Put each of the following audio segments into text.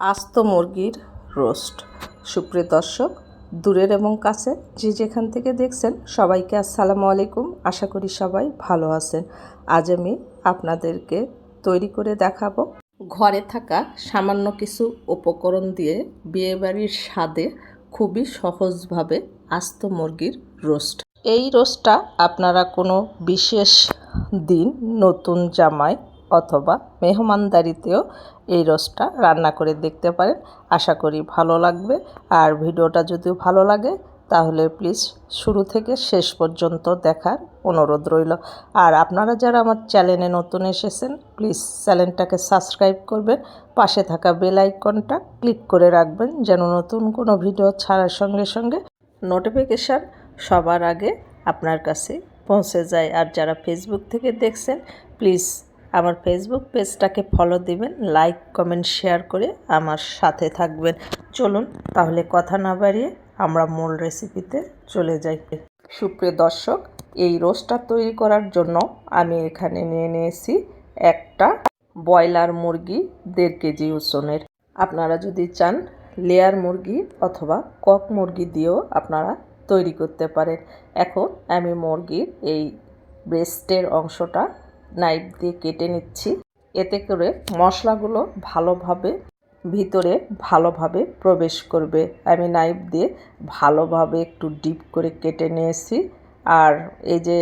আস্ত মুরগির রোস্ট। সুপ্রিয় দর্শক, দূরের এবং কাছে যে যেখান থেকে দেখছেন, সবাইকে আসসালামু আলাইকুম। আশা করি সবাই ভালো আছেন। আজ আমি আপনাদেরকে তৈরি করে দেখাবো ঘরে থাকা সামান্য কিছু উপকরণ দিয়ে বিয়েবাড়ির স্বাদে খুবই সহজভাবে আস্ত মুরগির রোস্ট। এই রোস্টটা আপনারা কোনো বিশেষ দিন নতুন জামাই অথবা মেহমানদারিতেও এই রসটা রান্না করে দেখতে পারেন। আশা করি ভালো লাগবে। আর ভিডিওটা যদিও ভালো লাগে, তাহলে প্লিজ শুরু থেকে শেষ পর্যন্ত দেখার অনুরোধ রইল। আর আপনারা যারা আমার চ্যানেলে নতুন এসেছেন, প্লিজ চ্যানেলটাকে সাবস্ক্রাইব করবেন। পাশে থাকা বেল আইকনটা ক্লিক করে রাখবেন যেন নতুন কোনো ভিডিও ছাড়ার সঙ্গে সঙ্গে নোটিফিকেশান সবার আগে আপনার কাছে পৌঁছে যায়। আর যারা ফেসবুক থেকে দেখছেন, প্লিজ আমার ফেসবুক পেজটাকে ফলো দিবেন লাইক কমেন্ট শেয়ার করে আমার সাথে থাকবেন। চলুন তাহলে কথা না বাড়িয়ে আমরা মূল রেসিপিতে চলে যাই। সুপ্রিয় দর্শক, এই রোস্টটা তৈরি করার জন্য আমি এখানে নিয়ে নিয়েছি একটা ব্রয়লার মুরগি দেড় কেজি ওজনের। আপনারা যদি চান লেয়ার মুরগি অথবা কক মুরগি দিয়েও আপনারা তৈরি করতে পারেন। এখন আমি মুরগির এই ব্রেস্টের অংশটা নাইফ দিয়ে কেটে নিচ্ছি। এতে করে মশলাগুলো ভালোভাবে ভিতরে ভালোভাবে প্রবেশ করবে। আমি নাইফ দিয়ে ভালোভাবে একটু ডিপ করে কেটে নিয়েছি। আর এই যে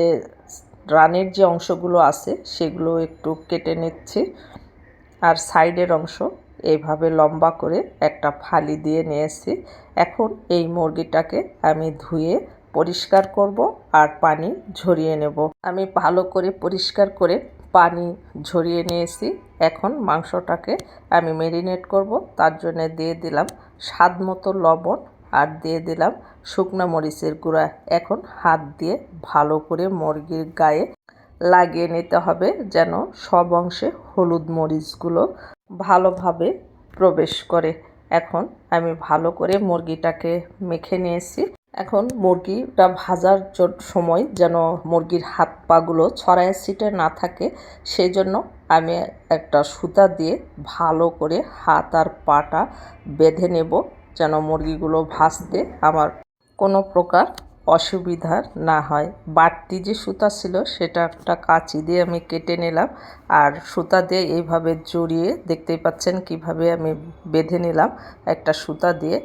রানের যে অংশগুলো আছে, সেগুলো একটু কেটে নিচ্ছি। আর সাইডের অংশ এইভাবে লম্বা করে একটা ফালি দিয়ে নিয়েছি। এখন এই মুরগিটাকে আমি ধুয়ে পরিষ্কার করব আর পানি ঝরিয়ে নেব। আমি ভালো করে পরিষ্কার করে পানি ঝরিয়ে নিয়েছি। এখন মাংসটাকে আমি ম্যারিনেট করব। তার জন্য দিয়ে দিলাম স্বাদ মতো লবণ আর দিয়ে দিলাম শুকনো মরিচের গুঁড়া। এখন হাত দিয়ে ভালো করে মুরগির গায়ে লাগিয়ে নিতে হবে যেন সব অংশে হলুদ মরিচগুলো ভালোভাবে প্রবেশ করে। এখন আমি ভালো করে মুরগিটাকে মেখে নিয়েছি। এখন মুরগিটা ভাজার সময় যেন মুরগির হাত পাগুলো ছড়ায় সিটে না থাকে, সেই জন্য আমি একটা সুতা দিয়ে ভালো করে হাত আর পাটা বেঁধে নেব যেন মুরগিগুলো ভাজতে আমার কোনো প্রকার অসুবিধা না হয়। বাড়তি যে সুতা ছিল সেটা একটা কাঁচি দিয়ে আমি কেটে নিলাম আর সুতা দিয়ে এইভাবে জড়িয়ে দেখতেই পাচ্ছেন কীভাবে আমি বেঁধে নিলাম। একটা সুতা দিয়ে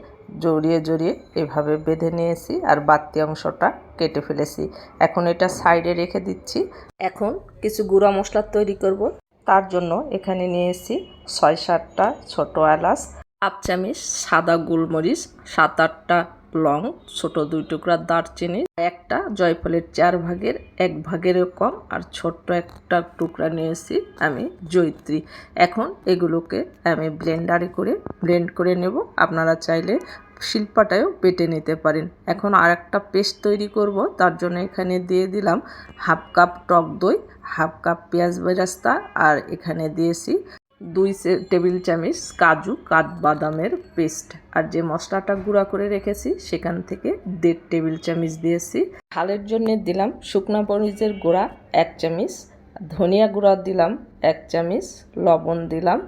জড়িয়ে জড়িয়ে এভাবে বেঁধে নিয়েছি আর বাড়তি অংশটা কেটে ফেলেছি। এখন এটা সাইডে রেখে দিচ্ছি। এখন কিছু গুঁড়া মশলা তৈরি করব। তার জন্য এখানে নিয়েছি ছয় সাতটা ছোটো এলাচ আপ চামিচ সাদা গোলমরিচ, সাত আটটা লং, ছোট দুই টুকরা দারচিনি, একটা জয়ফলের চার ভাগের এক ভাগেরও কম, আর ছোট্ট একটা টুকরা নিয়েছি আমি জৈত্রী এখন এগুলোকে আমি ব্লেন্ডারে করে, ব্লেন্ড করে নেব। আপনারা চাইলে শিল্পাটায়ও বেটে নিতে পারেন। এখন আর একটা পেস্ট তৈরি করব, তার জন্য এখানে দিয়ে দিলাম হাফ কাপ টক দই, হাফ কাপ পেঁয়াজ বেরাস্তা, আর এখানে দিয়েছি দুই টেবিল চামচ, কাজু, কাঠবাদামের পেস্ট। আর যে মশলাটা গুঁড়া করে রেখেছি, সেখান থেকে দেড় টেবিল চামচ দিয়েছি। ঝালের জন্য দিলাম শুকনা মরিচের গুঁড়া এক চামচ, ধনিয়া গুঁড়া দিলাম এক চামচ, লবণ দিলাম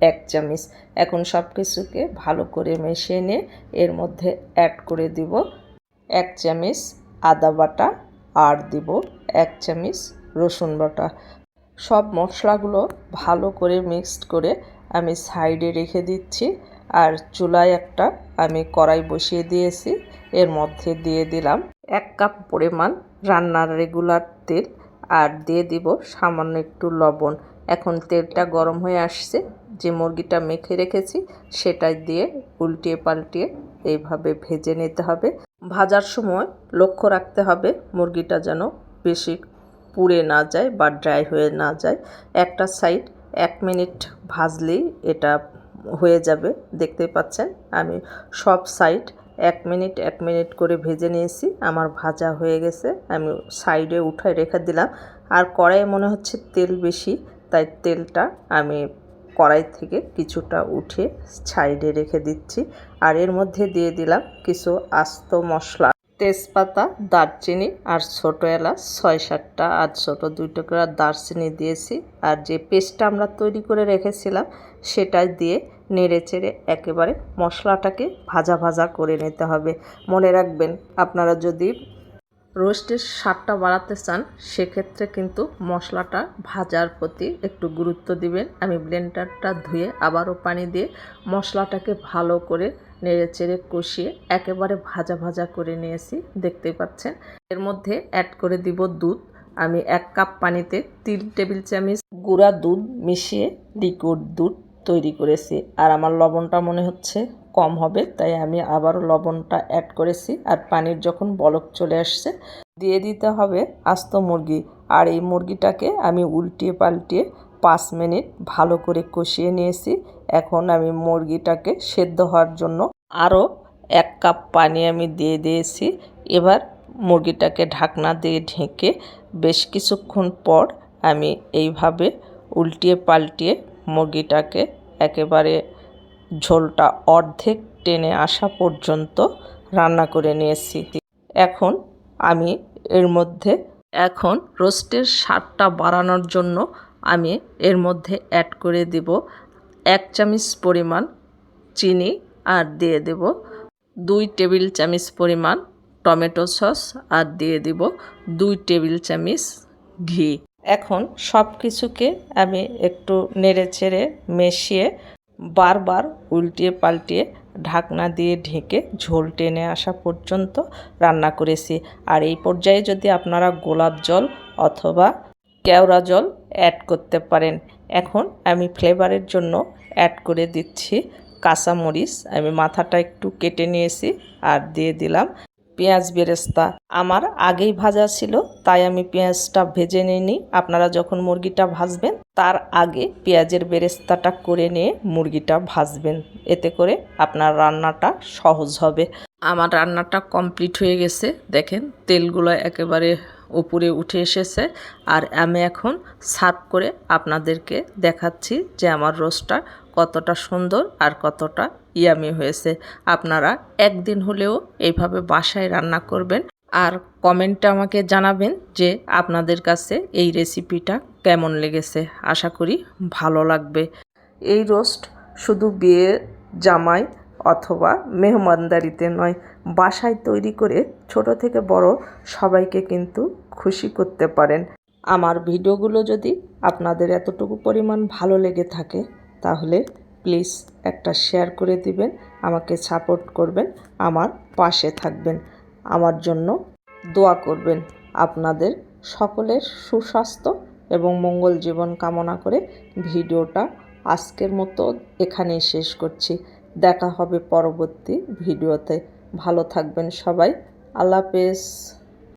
এক চামচ। এখন সব কিছুকে ভালো করে মিশিয়ে নিয়ে এর মধ্যে অ্যাড করে দিব এক চামচ আদা বাটা, আর দিব এক চামচ রসুন বাটা। সব মশলাগুলো ভালো করে মিক্সড করে আমি সাইডে রেখে দিচ্ছি। আর চুলায় একটা আমি কড়াই বসিয়ে দিয়েছি। এর মধ্যে দিয়ে দিলাম এক কাপ পরিমাণ রান্নার রেগুলার তেল আর দিয়ে দিব সামান্য একটু লবণ। এখন তেলটা গরম হয়ে আসছে, যে মুরগিটা মেখে রেখেছি সেটাই দিয়ে উল্টিয়ে পাল্টিয়ে এইভাবে ভেজে নিতে হবে। ভাজার সময় লক্ষ্য রাখতে হবে মুরগিটা যেন বেশি পুড়ে না যায় বা ড্রাই হয়ে না যায়, একটা সাইড এক মিনিট ভাজলেই এটা হয়ে যাবে দেখতে পাচ্ছেন? আমি সব সাইড এক মিনিট এক মিনিট করে ভেজে নিয়েছি, আমার ভাজা হয়ে গেছে, আমি সাইডে উঠায় রেখে দিলাম। আর কড়াইয়ে মনে হচ্ছে তেল বেশি, তাই তেলটা আমি কড়াই থেকে কিছুটা উঠে সাইডে রেখে দিচ্ছি। আর এর মধ্যে দিয়ে দিলাম কিছু আস্ত মশলা। তেজপাতা, দারচিনি আর ছোটো এলাচ, ছয় সাতটা আর ছোটো দুই টুকরা দারচিনি দিয়েছি। আর যে পেস্টটা আমরা তৈরি করে রেখেছিলাম, সেটা দিয়ে নেড়ে চেড়ে একেবারে মশলাটাকে ভাজা ভাজা করে নিতে হবে। মনে রাখবেন, আপনারা যদি রোস্টের স্বাদটা বাড়াতে চান, সেক্ষেত্রে কিন্তু মশলাটা ভাজার প্রতি একটু গুরুত্ব দিবেন। আমি ব্লেন্ডারটা ধুয়ে আবারও পানি দিয়ে মশলাটাকে ভালো করে নেড়ে চেড়ে কষিয়ে একেবারে ভাজা ভাজা করে নিয়েছি, দেখতেই পাচ্ছেন। এর মধ্যে অ্যাড করে দিব দুধ। আমি এক কাপ পানিতে তিন টেবিল চামচ গুঁড়া দুধ মিশিয়ে লিকুইড দুধ তৈরি করেছি। আর আমার লবণটা মনে হচ্ছে কম হবে, তাই আমি আবারও লবণটা অ্যাড করেছি। আর পানির যখন বলক চলে আসছে, দিয়ে দিতে হবে আস্ত মুরগি। আর এই মুরগিটাকে আমি উল্টিয়ে পাল্টিয়ে পাঁচ মিনিট ভালো করে কষিয়ে নিয়েছি। এখন আমি মুরগিটাকে সেদ্ধ হওয়ার জন্য আরও এক কাপ পানি আমি দিয়ে দিয়েছি। এবার মুরগিটাকে ঢাকনা দিয়ে ঢেকে বেশ কিছুক্ষণ পর আমি এইভাবে উল্টিয়ে পাল্টিয়ে মুরগিটাকে একেবারে ঝোলটা অর্ধেক টেনে আসা পর্যন্ত রান্না করে নিয়েছি। এখন আমি এর মধ্যে এখন রোস্টের স্বাদটা বাড়ানোর জন্য আমি এর মধ্যে অ্যাড করে দেব এক চামচ পরিমাণ চিনি আর দিয়ে দেব দুই টেবিল চামচ পরিমাণ টমেটো সস আর দিয়ে দিব দুই টেবিল চামচ ঘি। এখন সব কিছুকে আমি একটু নেড়ে চেড়ে মেশিয়ে বারবার উল্টিয়ে পাল্টিয়ে ঢাকনা দিয়ে ঢেকে ঝোল টেনে আসা পর্যন্ত রান্না করেছি। আর এই পর্যায়ে যদি আপনারা গোলাপ জল অথবা কেওড়া জল অ্যাড করতে পারেন। এখন আমি ফ্লেভারের জন্য অ্যাড করে দিচ্ছি কাঁচামরিচ। আমি মাথাটা একটু কেটে নিয়েছি আর দিয়ে দিলাম পেঁয়াজ বেরেস্তা। আমার আগেই ভাজা ছিল, তাই আমি পেঁয়াজটা ভেজে নিইনি। আপনারা যখন মুরগিটা ভাজবেন, তার আগে পেঁয়াজের বেরেস্তাটা করে নিয়ে মুরগিটা ভাজবেন। এতে করে আপনার রান্নাটা সহজ হবে। আমার রান্নাটা কমপ্লিট হয়ে গেছে। দেখেন, তেলগুলো একেবারে উপরে উঠে এসেছে। আর আমি এখন সার্ভ করে আপনাদেরকে দেখাচ্ছি যে আমার রোস্টটা কতটা সুন্দর আর কতটা ইয়ামি হয়েছে। আপনারা একদিন হলেও এইভাবে বাসায় রান্না করবেন আর কমেন্টে আমাকে জানাবেন যে আপনাদের কাছে এই রেসিপিটা কেমন লেগেছে। আশা করি ভালো লাগবে। এই রোস্ট শুধু বিয়ে জামাই অথবা মেহমানদারিতে নয়, বাসায় তৈরি করে ছোট থেকে বড় সবাইকে কিন্তু খুশি করতে পারেন। আমার ভিডিওগুলো যদি আপনাদের এতটুকু পরিমাণ ভালো লেগে থাকে, তাহলে প্লিজ একটা শেয়ার করে দিবেন, আমাকে সাপোর্ট করবেন, আমার পাশে থাকবেন, আমার জন্য দোয়া করবেন। আপনাদের সকলের সুস্বাস্থ্য এবং মঙ্গল জীবন কামনা করে ভিডিওটা আজকের মতো এখানেই শেষ করছি। দেখা হবে পরবর্তী ভিডিওতে। ভালো থাকবেন সবাই। আল্লাহ হাফেজ।